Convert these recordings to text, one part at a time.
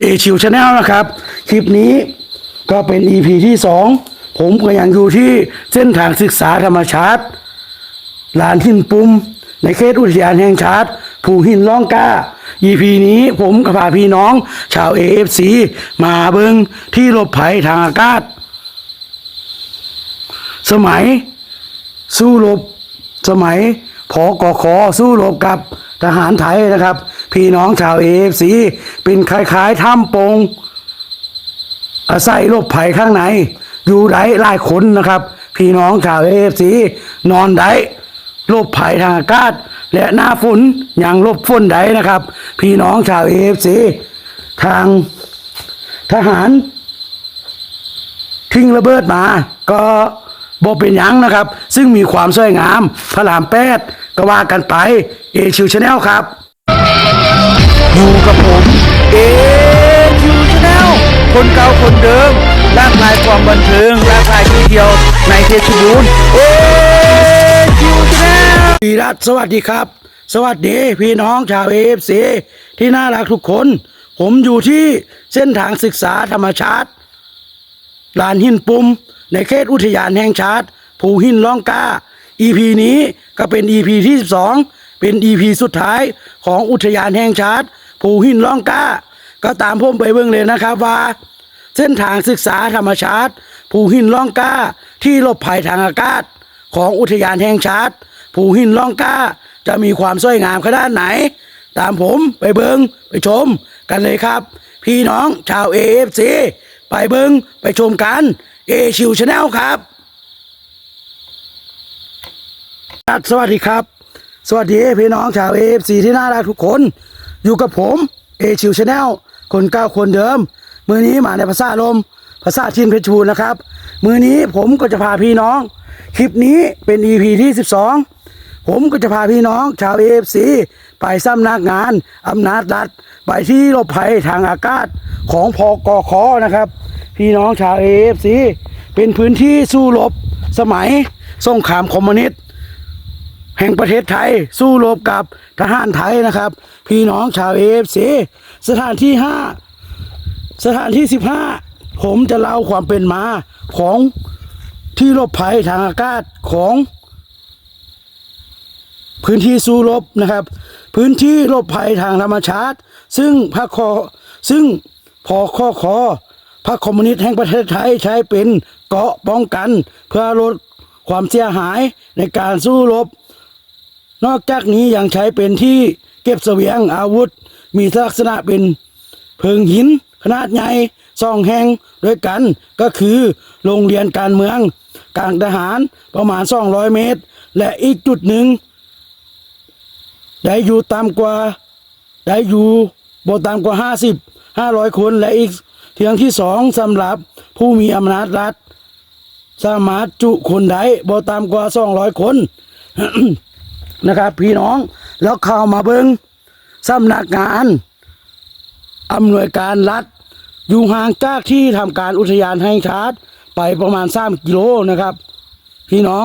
เอชิวชาแนลนะครับ คลิปนี้ก็เป็น EP ที่ 2 ผมก็ยังอยู่ที่เส้นทางศึกษาธรรมชาติลานหินปุ่ม ในเขตอุทยานแห่งชาติภูหินล่องกา EP นี้ผมกับพาพี่น้อง ชาว AFC มาเบิงที่หลบภัยทางอากาศ สมัยสู้รบสมัยพอกอขอสู้รบกับทหารไทยนะครับ พี่น้องชาวเอฟซีเป็นคล้ายๆถ้ำโปงอาศัยลบภัยข้างใน อยู่ได้ลายคนนะครับ พี่น้องชาวเอฟซีนอนได้ลบภัยทางอากาศ และหน้าฝนอย่างลบฝนได้นะครับ พี่น้องชาวเอฟซีทางทหารทิ้งระเบิดมา ก็บอกเป็นยังนะครับ ซึ่งมีความสวยงามพระรามแปดก็ว่ากันไป เอชิวชาแนลครับ อยู่กับผมเอชิวชาแนลคนเก่าคนเดิมลากลายความบันเทิงลากลายที่เดียวในเพชรบูรณ์เอชิวชาแนลพี่รัตสวัสดีครับ สวัสดีพี่น้องชาวเอฟซีที่น่ารักทุกคน ผมอยู่ที่เส้นทางศึกษาธรรมชาติลานหินปุ่มในเขตอุทยานแห่งชาติ ภูหินล่องกา EP นี้ก็เป็น EP ที่ 12 เป็น EP สุดท้ายของอุทยานแห่งชาติ ภูหินล่องก้า ก็ตามผมไปเบิ่งเลยนะครับว่า เส้นทางศึกษาธรรมชาติ ภูหินล่องก้า ที่หลบภัยทางอากาศ ของอุทยานแห่งชาติ ภูหินล่องก้า จะมีความสวยงามขนาดไหน ตามผมไปเบิงไปชมกันเลยครับ พี่น้องชาว AFC ไปเบิงไปชมกันเอชิวชาแนลครับสวัสดีครับ สวัสดีพี่น้องชาว AFC ที่น่ารักทุกคน อยู่กับผมเอชิวชาแนลคนเก้าคนเดิม มือนี้มาในภาษาลมภาษาชินเพชรบูรณ์นะครับ มือนี้ผมก็จะพาพี่น้อง คลิปนี้เป็น EP ที่ 12 ผมก็จะพาพี่น้องชาวเอฟซีไปสำนักงานอำนาจรัฐไปที่หลบภัยทางอากาศของพอกอคอนะครับ พี่น้องชาวเอฟซีเป็นพื้นที่สู้รบสมัยสงครามคอมมิวนิสต์ แห่งประเทศไทย สู้รบกับทหารไทยนะครับ พี่น้องชาวเอฟซีสถานที่ห้าสถานที่สิบห้าผมจะเล่าความเป็นมาของที่รบภัยทางอากาศของ พื้นที่สู้รบนะครับ พื้นที่รบภัยทางธรรมชาติ ซึ่งพรรคอซึ่งพอข้อคอพรรคคอมมิวนิสต์แห่งประเทศไทยใช้เป็นเกาะป้องกัน เพื่อลดความเสียหายในการสู้รบ นอกจากนี้ยังใช้เป็นที่เก็บเสบียงอาวุธ มีลักษณะเป็นเพิงหิน ขนาดใหญ่สองแห่งด้วยกันก็คือโรงเรียนการเมืองกลางทหารประมาณ 200 เมตร และอีกจุดหนึ่ง ได้อยู่ต่ำกว่า ได้อยู่บ่ต่ำกว่าห้าสิบห้าร้อยคนและอีกเทียงที่สองสำหรับผู้มีอำนาจรัฐ สามารถจุคนได้บ่ต่ำกว่าสองร้อยคน นะครับ พี่น้องแล้วเข้ามาเบิงสำนักงานอำนวยการรัฐ อยู่ห่างจากที่ทำการอุทยานแห่งชาติไปประมาณสามกิโลนะครับ พี่น้อง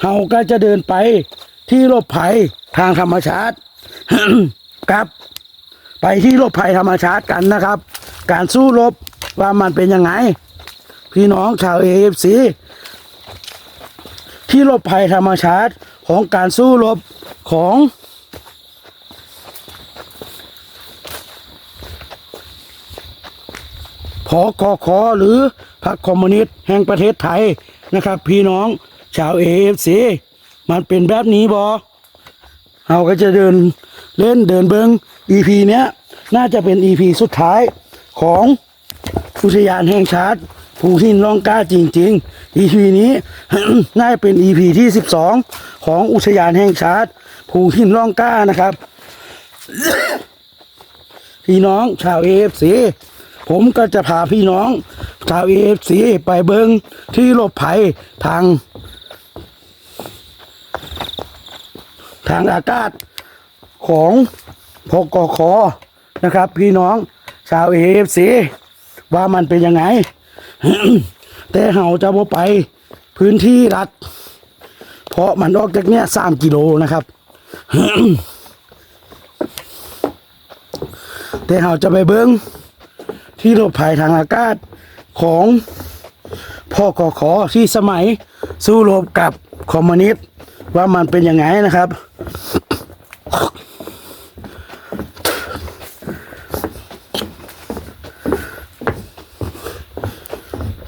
เฮาก็จะเดินไปที่หลบภัยทางธรรมชาติครับ ไปที่หลบภัยธรรมชาติกันนะครับ การสู้รบว่ามันเป็นยังไง พี่น้องชาวเอฟซีที่หลบภัยธรรมชาติ ของการสู้รบของพอกอคอหรือพรรคคอมมิวนิสต์แห่งประเทศไทยนะครับ พี่น้องชาวเอฟซีมันเป็นแบบนี้บอเราก็จะเดินเล่นเดินเบิง EP เนี้ย น่าจะเป็น EP สุดท้ายของอุทยานแห่งชาติ ภูหินล่องกล้าจริงๆ EP นี้ น่าจะเป็น EP ที่ 12 ของอุทยานแห่งชาติภูหินล่องกล้านะครับ พี่น้องชาวเอฟซีผมก็จะพาพี่น้องชาวเอฟซีไปเบิงที่หลบภัยทาง ทางอากาศของพกคนะครับ พี่น้องชาวเอฟซีว่ามันเป็นยังไง แต่เฮาจะบ่ไปพื้นที่รัฐเพราะมันออกจากเนี้ยสามกิโลนะครับ แต่เราจะไปเบิ้งที่หลบภัยทางอากาศของพ่อกอขอที่สมัยสู้รบกับคอมมิวนิสต์ว่ามันเป็นยังไงนะครับ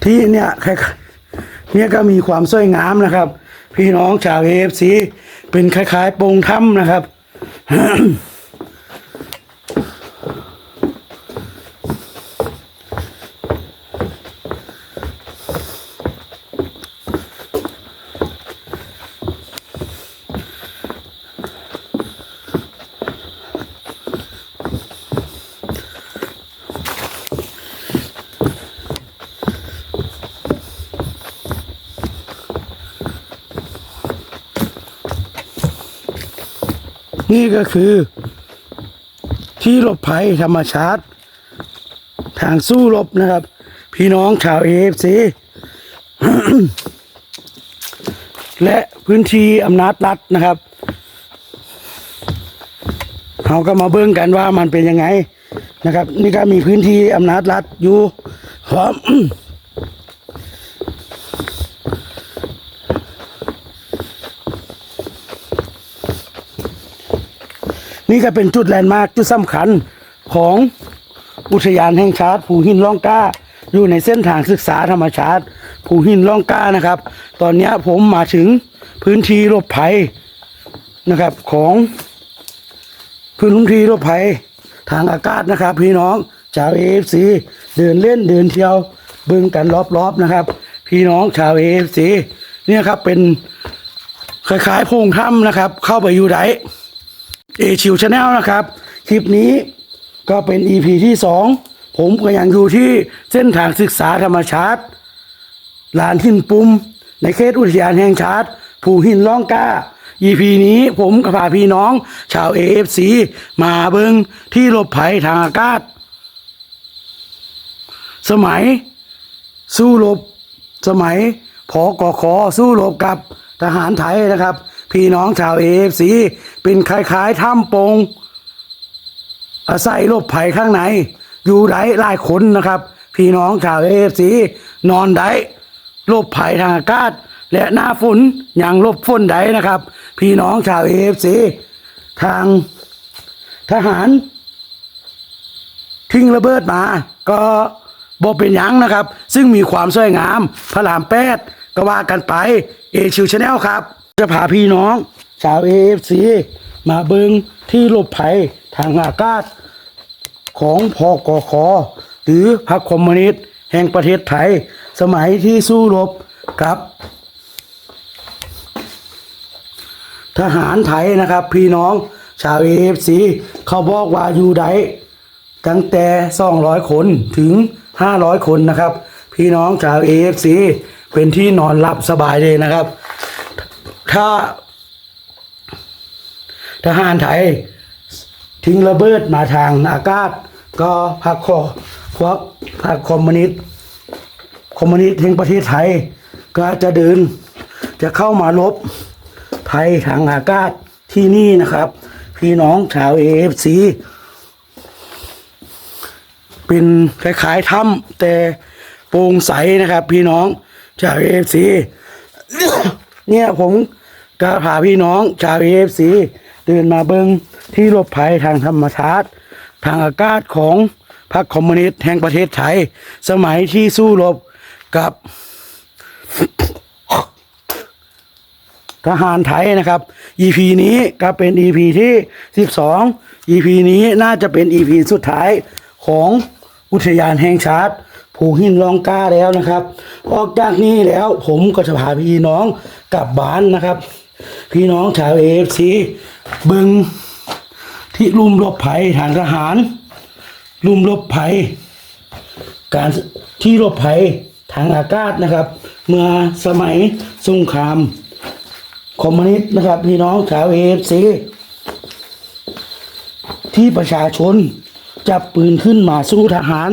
ที่เนี่ยเนี่ยก็มีความสวยงามนะครับ พี่น้องชาวเอฟซีเป็นคล้ายๆโปรงถ้ำนะครับ นี่ก็คือ ที่หลบภัยธรรมชาติ ทางสู้รบนะครับ พี่น้องชาวเอฟซีและพื้นที่อำนาจรัฐนะครับเราก็มาเบิ่งกันว่ามันเป็นยังไงนะครับ นี่ก็มีพื้นที่อำนาจรัฐอยู่พร้อม นี่ก็เป็นจุดแลนด์มาร์คจุดสำคัญของอุทยานแห่งชาติภูหินล่องกล้า อยู่ในเส้นทางศึกษาธรรมชาติภูหินล่องกล้านะครับ ตอนนี้ผมมาถึงพื้นที่หลบภัยนะครับของพื้นที่หลบภัยทางอากาศนะครับ พี่น้องชาวเอฟซีเดินเล่นเดินเที่ยวบิ่งกันรอบๆนะครับ พี่น้องชาวเอฟซีเนี่ยครับเป็นคล้ายๆโพงถ้ำนะครับ เข้าไปอยู่ไหน เอชิวชาแนลนะครับ คลิปนี้ก็เป็น EP ที่สองผมก็ยังอยู่ที่เส้นทางศึกษาธรรมชาติลานหินปุ่ม ในเขตอุทยานแห่งชาติภูหินล่องก้า EP นี้ผมกับพาพี่น้อง ชาว AFC มาเบิงที่หลบภัยทางอากาศ สมัยสู้รบสมัยพอกอขอสู้รบกับทหารไทยนะครับ พี่น้องชาวเอฟซีเป็นคล้ายๆถ้ำโปงอาศัยลบภัยข้างใน อยู่ได้หลายคนนะครับ พี่น้องชาวเอฟซีนอนได้ลบภัยทางอากาศ และหน้าฝนอย่างลบฝนได้นะครับ พี่น้องชาวเอฟซีทางทหาร ทิ้งระเบิดมา ก็บอกเป็นยังนะครับ ซึ่งมีความสวยงาม พระรามแปดก็ว่ากันไป เอชิวชาแนลครับ จะพาพี่น้อง ชาวเอฟซีมาเบิงที่หลบภัยทางอากาศ ของพอกอคอหรือพรรคคอมมิวนิสต์แห่งประเทศไทย สมัยที่สู้รบกับ ทหารไทยนะครับ พี่น้องชาวเอฟซีเขาบอกว่าอยู่ไดตั้งแต่ 200 คนถึง 500 คนนะครับ พี่น้องชาวเอฟซีเป็นที่นอนหลับสบายเลยนะครับ ถ้า ทหารไทย ทิ้งระเบิดมาทางอากาศ ก็พรรคคอพวกพรรคคอมมิวนิสต์คอมมิวนิสต์แห่งประเทศไทย ก็จะเดินจะเข้ามาลบภัยทางอากาศที่นี่นะครับ พี่น้องชาวเอฟซีเป็นคล้ายๆถ้ำแต่โปร่งใสนะครับ พี่น้องชาวเอฟซีเนี่ยผม ก็พาพี่น้องชาวเอฟซีเดินมาเบิงที่หลบภัยทางธรรมชาติทางอากาศของพรรคคอมมิวนิสต์แห่งประเทศไทย สมัยที่สู้รบกับ ทหารไทยนะครับ EP นี้ก็เป็น EP ที่ 12 EP นี้น่าจะเป็น EP สุดท้ายของอุทยานแห่งชาติภูหินลองกาแล้วนะครับ ออกจากนี้แล้วผมก็จะพาพี่น้องกลับบ้านนะครับ พี่น้องชาวเอฟซีบึงที่ลุ่มรบภัยทางทหาร ลุ่มรบภัย การที่รบภัยทางอากาศนะครับ เมื่อสมัยสงครามคอมมิวนิสต์นะครับ พี่น้องชาวเอฟซีที่ประชาชนจับปืนขึ้นมาสู้ทหาร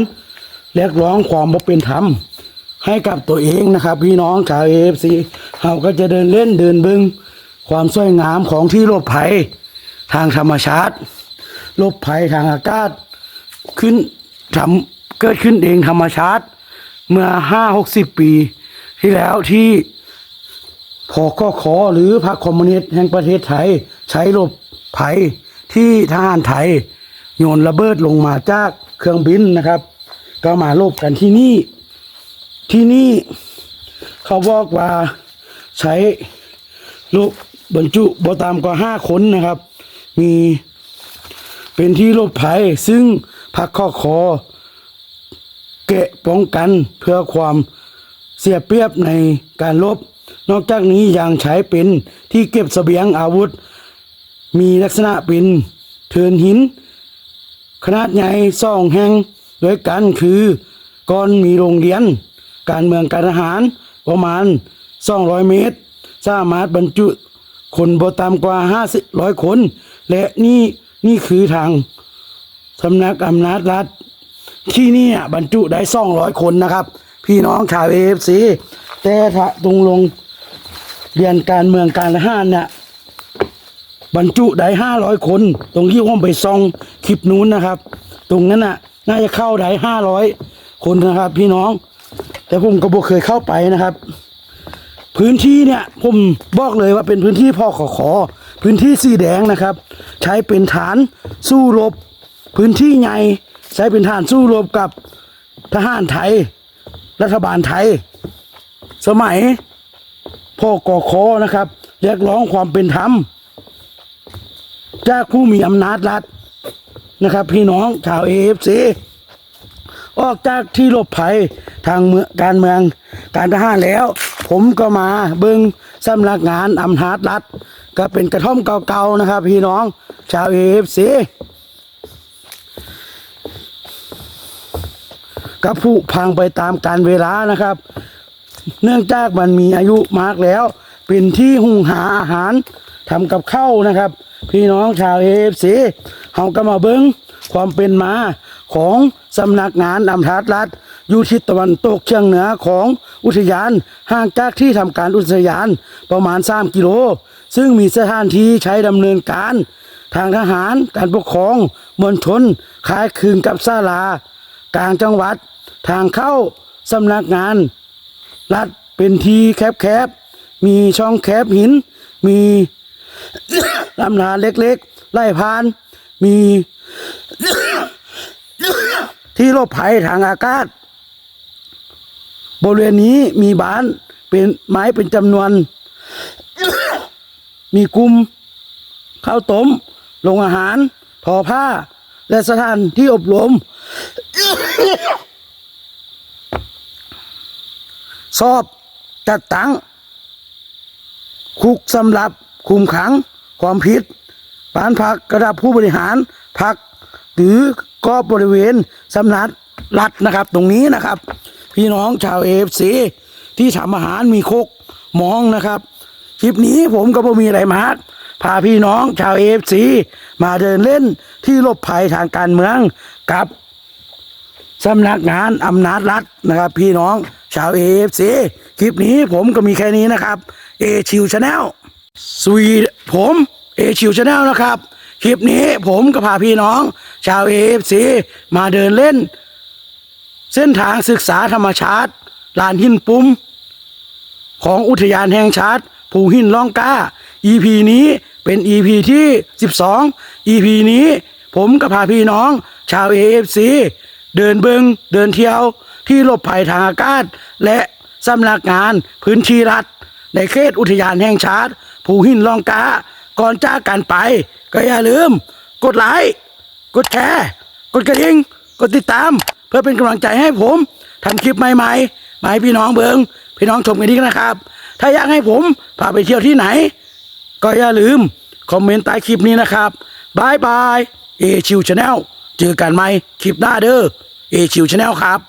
เรียกร้องความบ่เป็นธรรมให้กับตัวเองนะครับ พี่น้องชาวเอฟซีเราก็จะเดินเล่นเดินบึง ความสวยงามของที่หลบภัยทางธรรมชาติหลบภัยทางอากาศขึ้นทำเกิดขึ้นเองธรรมชาติ เมื่อห้าหกสิบปีที่แล้วที่พอข้อขอหรือพรรคคอมมิวนิสต์แห่งประเทศไทย ใช้หลบภัยที่ทหารไทย โยนระเบิดลงมาจากเครื่องบินนะครับ ก็มาลบกันที่นี่ที่นี่เขาบอกว่าใช้ลูก บรรจุบตามกว่าห้าคนนะครับ มีเป็นที่หลบภัยซึ่งพักข้อคอเกะป้องกันเพื่อความเสียเปรียบในการลบ นอกจากนี้ยังใช้เป็นที่เก็บเสบียงอาวุธ มีลักษณะเป็นเทินหิน ขนาดใหญ่สองแห่งด้วยกันคือก่อนมีโรงเรียน การเมืองการทหารประมาณ 200 เมตร สามารถบรรจุ คนบ่ต่ำกว่า50ร้อยคน และนี่นี่คือทางสำนักอำนาจรัฐ ที่นี่บรรจุได้200คนนะครับ พี่น้องชาวเอฟซีแต่ถ้าตรงลงเรียนการเมืองการทหารเนี่ยบรรจุได้ห้าร้อยคน ตรงที่ผมไปซองคลิปนู้นนะครับ ตรงนั้นน่ะ น่าจะเข้าได้ห้าร้อยคนนะครับ พี่น้อง แต่ผมก็บ่เคยเข้าไปนะครับ พื้นที่เนี่ยผมบอกเลยว่าเป็นพื้นที่พ่อขอขอ พื้นที่สีแดงนะครับ ใช้เป็นฐานสู้รบ พื้นที่ใหญ่ใช้เป็นฐานสู้รบกับทหารไทย รัฐบาลไทย สมัยพ่อกอคอนะครับเรียกร้องความเป็นธรรมจากผู้มีอำนาจรัฐนะครับ พี่น้องชาวเอฟซีออกจากที่หลบภัยทางเมืองการเมืองการทหารแล้ว ผมก็มาเบิงสำนักงานอำนาจรัฐ ก็เป็นกระท่อมเก่าๆนะครับ พี่น้อง ชาวเอฟซีก็ผุพังไปตามการเวลานะครับ เนื่องจากมันมีอายุมากแล้ว เป็นที่หุงหาอาหารทำกับข้าวนะครับ พี่น้องชาวเอฟซีเขาก็มาเบิ้งความเป็นมาของสำนักงานอำนาจรัฐ อยู่ทิศตะวันตกเฉียงเหนือของอุทยานห่างจากที่ทำการอุทยานประมาณ 3 กิโล ซึ่งมีสถานที่ใช้ดำเนินการ ทางทหารการปกครองมวลชนคล้ายคลึงกับศาลากลางจังหวัด ทางเข้าสำนักงาน รัดเป็นทีแคบๆ มีช่องแคบหิน มีลำธารเล็กๆ ไล่ผ่าน มีที่หลบภัยทางอากาศ บริเวณนี้มีบ้านเป็นไม้เป็นจำนวน มีกลุ่มข้าวต้มโรงอาหารทอผ้า และสถานที่อบรมสอบจัดตั้ง คุกสำหรับคุมขังความผิดบ้านพักระดับผู้บริหารพักหรือก็บริเวณสำนักรัฐนะครับ ตรงนี้นะครับ พี่น้องชาวเอฟซีที่ทำอาหารมีคกมองนะครับ คลิปนี้ผมก็บ่มีอะไรมากพาพี่น้องชาวเอฟซีมาเดินเล่นที่ลบภัยทางการเมืองกับสำนักงานอำนาจรัฐนะครับ พี่น้องชาวเอฟซีคลิปนี้ผมก็มีแค่นี้นะครับเอชิวชาแนลสวีผมเอชิวชาแนลนะครับ คลิปนี้ผมก็พาพี่น้อง ชาวเอฟซีมาเดินเล่น เส้นทางศึกษาธรรมชาติลานหินปุ้ม ของอุทยานแห่งชาติ ภูหินล่องกา EP นี้เป็น EP ที่ 12 EP นี้ผมกับพาพี่น้อง ชาว AFC เดินเบิงเดินเที่ยวที่หลบภัยทางอากาศ และสำนักงานพื้นที่รัฐ ในเขตอุทยานแห่งชาติ ภูหินล่องกา ก่อนจากกันไป ก็อย่าลืม กดไลค์กดแชร์ กดกระดิ่งกดติดตาม พื่อเป็นกำลังใจให้ผมทำคลิปใหม่ๆมาให้พี่น้องเบิงพี่น้องชมกันดีนะครับ ถ้าอยากให้ผมพาไปเที่ยวที่ไหน ก็อย่าลืมคอมเมนต์ใต้คลิปนี้นะครับบายบายเอชิวชาแนลเจอกันใหม่คลิปหน้าเด้อเอชิวชาแนลครับ